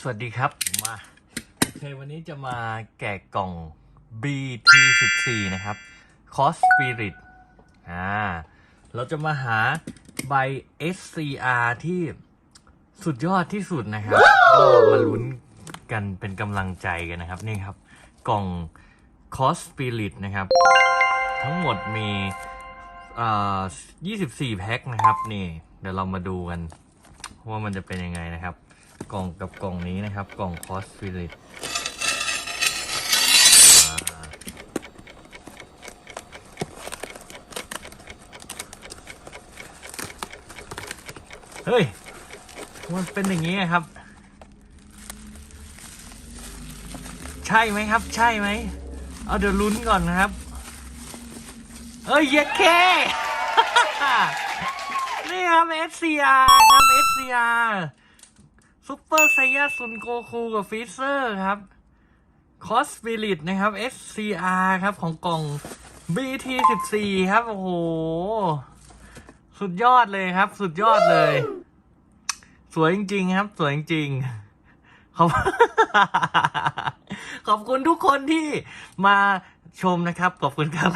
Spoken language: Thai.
สวัสดีครับมาโอเควันนี้จะมาแกะกล่อง BT14 นะครับ Cost Spirit อ่าเราจะมาหาใบ SCR ที่สุดยอดที่สุดนะครับก็มาลุ้นกันเป็นกำลังใจกันนะครับ นี่ครับ กล่อง Cost Spirit นะครับ ทั้งหมดมีอ่า24 แพ็คนะครับ นี่ เดี๋ยวเรามาดูกัน ว่ามันจะเป็นยังไงนะครับ กล่องกับกล่องนี้นะครับ กล่อง Cost Spirit อ่าเฮ้ย มันเป็นอย่างนี้ครับ ใช่ไหมครับ ใช่ไหม เอาเดี๋ยวลุ้นก่อนนะครับ เอ้ยเย็ดเค นี่ครับ SCR ครับ SCR ซุปเปอร์ไซยาซุนโกคูกับฟิเซอร์ครับคอสปิริตนะครับ SCR ครับของกล่อง BT14 ครับ โอ้โห สุดยอดเลยครับ สุดยอดเลย สวยจริง ๆ ครับ สวยจริงขอบขอบคุณทุกคนที่มาชมนะครับ ขอบคุณครับ